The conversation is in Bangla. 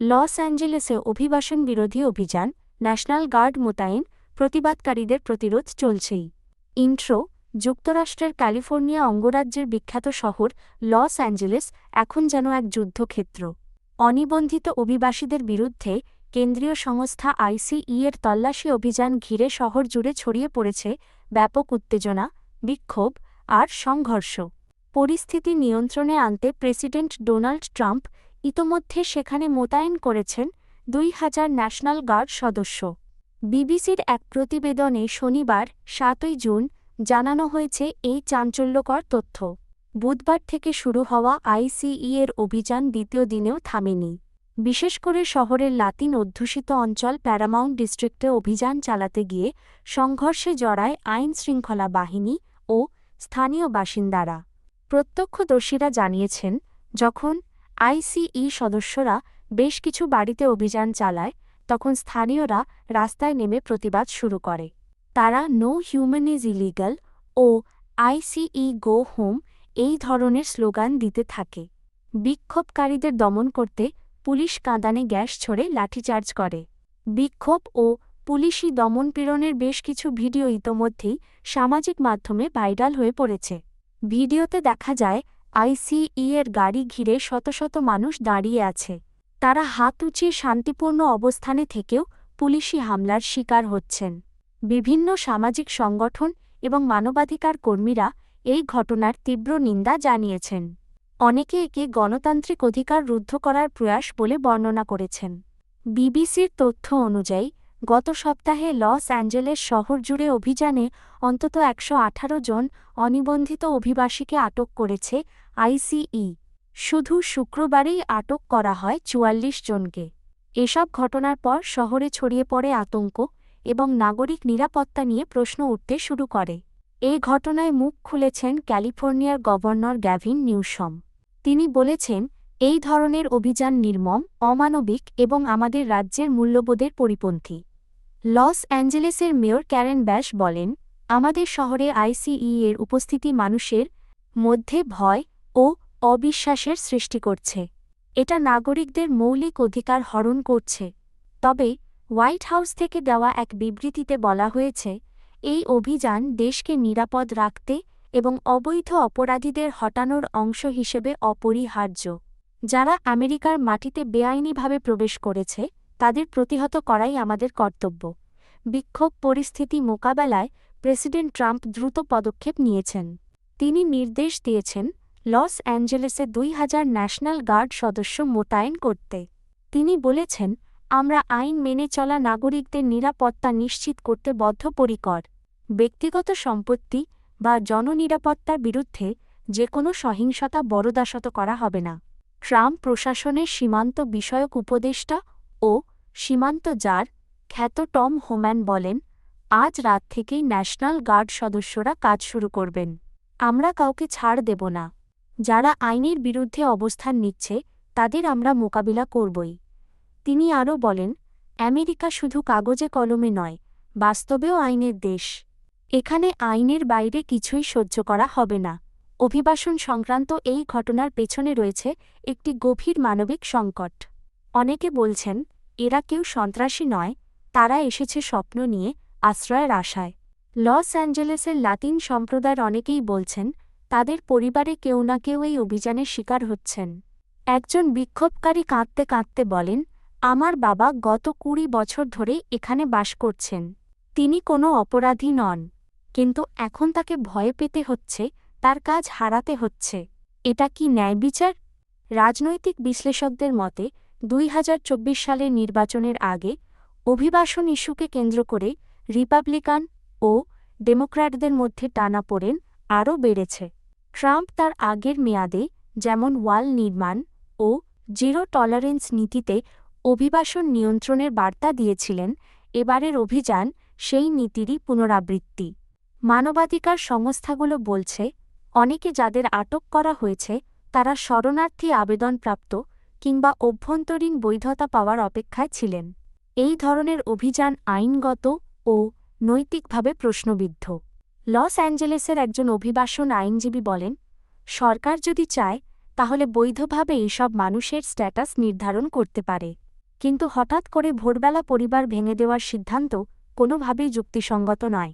লস অ্যাঞ্জেলেসে অভিবাসন বিরোধী অভিযান, ন্যাশনাল গার্ড মোতায়েন, প্রতিবাদকারীদের প্রতিরোধ চলছেই। ইন্ট্রো, যুক্তরাষ্ট্রের ক্যালিফোর্নিয়া অঙ্গরাজ্যের বিখ্যাত শহর লস অ্যাঞ্জেলেস, এখন যেন এক যুদ্ধক্ষেত্র। অনিবন্ধিত অভিবাসীদের বিরুদ্ধে কেন্দ্রীয় সংস্থা আইসিই এর তল্লাশি অভিযান ঘিরে শহর জুড়ে ছড়িয়ে পড়েছে ব্যাপক উত্তেজনা, বিক্ষোভ আর সংঘর্ষ। পরিস্থিতি নিয়ন্ত্রণে আনতে প্রেসিডেন্ট ডোনাল্ড ট্রাম্প ইতোমধ্যে সেখানে মোতায়েন করেছেন দুই হাজার ন্যাশনাল গার্ড সদস্য। বিবিসির এক প্রতিবেদনে শনিবার, সাতই জুন, জানানো হয়েছে এই চাঞ্চল্যকর তথ্য। বুধবার থেকে শুরু হওয়া আইসিই এর অভিযান দ্বিতীয় দিনেও থামেনি। বিশেষ করে শহরের লাতিন অধ্যুষিত অঞ্চল প্যারামাউন্ট ডিস্ট্রিক্টে অভিযান চালাতে গিয়ে সংঘর্ষে জড়ায় আইন শৃঙ্খলা বাহিনী ও স্থানীয় বাসিন্দারা। প্রত্যক্ষদর্শীরা জানিয়েছেন, যখন আইসিই সদস্যরা বেশ কিছু বাড়িতে অভিযান চালায়, তখন স্থানীয়রা রাস্তায় নেমে প্রতিবাদ শুরু করে। তারা নো হিউম্যান ইজ ইলিগাল ও আইসিই গো হোম এই ধরনের স্লোগান দিতে থাকে। বিক্ষোভকারীদের দমন করতে পুলিশ কাঁদানে গ্যাস ছড়ে লাঠিচার্জ করে। বিক্ষোভ ও পুলিশি দমনপীড়নের বেশ কিছু ভিডিও ইতোমধ্যেই সামাজিক মাধ্যমে ভাইরাল হয়ে পড়েছে। ভিডিওতে দেখা যায় আইসিই এর গাড়ি ঘিরে শত শত মানুষ দাঁড়িয়ে আছে। তারা হাত উঁচিয়ে শান্তিপূর্ণ অবস্থানে থেকেও পুলিশি হামলার শিকার হচ্ছেন। বিভিন্ন সামাজিক সংগঠন এবং মানবাধিকার কর্মীরা এই ঘটনার তীব্র নিন্দা জানিয়েছেন। অনেকে একে গণতান্ত্রিক অধিকার রুদ্ধ করার প্রয়াস বলে বর্ণনা করেছেন। বিবিসির তথ্য অনুযায়ী গত সপ্তাহে লস অ্যাঞ্জেলেস শহর জুড়ে অভিযানে অন্তত একশো আঠারো জন অনিবন্ধিত অভিবাসীকে আটক করেছে আইসিই। শুধু শুক্রবারেই আটক করা হয় চুয়াল্লিশ জনকে। এসব ঘটনার পর শহরে ছড়িয়ে পড়ে আতঙ্ক এবং নাগরিক নিরাপত্তা নিয়ে প্রশ্ন উঠতে শুরু করে। এই ঘটনায় মুখ খুলেছেন ক্যালিফোর্নিয়ার গভর্নর গ্যাভিন নিউসম তিনি বলেছেন, এই ধরনের অভিযান নির্মম, অমানবিক এবং আমাদের রাজ্যের মূল্যবোধের পরিপন্থী। লস অ্যাঞ্জেলেসের মেয়র ক্যারেন ব্যাশ বলেন, আমাদের শহরে আইসিই এর উপস্থিতি মানুষের মধ্যে ভয় ও অবিশ্বাসের সৃষ্টি করছে। এটা নাগরিকদের মৌলিক অধিকার হরণ করছে। তবে হোয়াইট হাউস থেকে দেওয়া এক বিবৃতিতে বলা হয়েছে, এই অভিযান দেশকে নিরাপদ রাখতে এবং অবৈধ অপরাধীদের হটানোর অংশ হিসেবে অপরিহার্য। যারা আমেরিকার মাটিতে বেআইনিভাবে প্রবেশ করেছে তাদের প্রতিহত করাই আমাদের কর্তব্য। বিক্ষোভ পরিস্থিতি মোকাবেলায় প্রেসিডেন্ট ট্রাম্প দ্রুত পদক্ষেপ নিয়েছেন। তিনি নির্দেশ দিয়েছেন লস অ্যাঞ্জেলেসে দুই হাজার ন্যাশনাল গার্ড সদস্য মোতায়েন করতে। তিনি বলেছেন, আমরা আইন মেনে চলা নাগরিকদের নিরাপত্তা নিশ্চিত করতে বদ্ধপরিকর। ব্যক্তিগত সম্পত্তি বা জননিরাপত্তার বিরুদ্ধে যে কোনো সহিংসতা বরদাশত করা হবে না। ট্রাম্প প্রশাসনের সীমান্ত বিষয়ক উপদেষ্টা ও সীমান্ত যার খ্যাত টম হোম্যান বলেন, আজ রাত থেকেই ন্যাশনাল গার্ড সদস্যরা কাজ শুরু করবেন। আমরা কাউকে ছাড় দেব না। যারা আইনের বিরুদ্ধে অবস্থান নিচ্ছে, তাদের আমরা মোকাবিলা করবই। তিনি আরও বলেন, আমেরিকা শুধু কাগজে কলমে নয়, বাস্তবেও আইনের দেশ। এখানে আইনের বাইরে কিছুই সহ্য করা হবে না। অভিবাসন সংক্রান্ত এই ঘটনার পেছনে রয়েছে একটি গভীর মানবিক সংকট। অনেকে বলছেন, এরা কেউ সন্ত্রাসী নয়, তারা এসেছে স্বপ্ন নিয়ে, আশ্রয়ের আশায়। লস অ্যাঞ্জেলেসের লাতিন সম্প্রদায়ের অনেকেই বলছেন, তাদের পরিবারে কেউ না কেউ এই অভিযানের শিকার হচ্ছেন। একজন বিক্ষোভকারী কাঁদতে কাঁদতে বলেন, আমার বাবা গত কুড়ি বছর ধরে এখানে বাস করছেন। তিনি কোনো অপরাধী নন। কিন্তু এখন তাকে ভয় পেতে হচ্ছে, তার কাজ হারাতে হচ্ছে। এটা কি ন্যায় বিচার রাজনৈতিক বিশ্লেষকদের মতে দুই হাজার চব্বিশ সালের নির্বাচনের আগে অভিবাসন ইস্যুকে কেন্দ্র করে রিপাবলিকান ও ডেমোক্র্যাটদের মধ্যে টানাপোড়েন আরও বেড়েছে। ট্রাম্প তার আগের মেয়াদে যেমন ওয়াল নির্মাণ ও জিরো টলারেন্স নীতিতে অভিবাসন নিয়ন্ত্রণের বার্তা দিয়েছিলেন, এবারের অভিযান সেই নীতিরই পুনরাবৃত্তি। মানবাধিকার সংস্থাগুলো বলছে, অনেকে যাদের আটক করা হয়েছে, তারা শরণার্থী আবেদনপ্রাপ্ত কিংবা অভ্যন্তরীণ বৈধতা পাওয়ার অপেক্ষায় ছিলেন। এই ধরনের অভিযান আইনগত ও নৈতিকভাবে প্রশ্নবিদ্ধ। লস অ্যাঞ্জেলেসের একজন অভিবাসন আইনজীবী বলেন, সরকার যদি চায়, তাহলে বৈধভাবে এইসব মানুষের স্ট্যাটাস নির্ধারণ করতে পারে। কিন্তু হঠাৎ করে ভোরবেলা পরিবার ভেঙে দেওয়ার সিদ্ধান্ত কোনোভাবেই যুক্তিসঙ্গত নয়।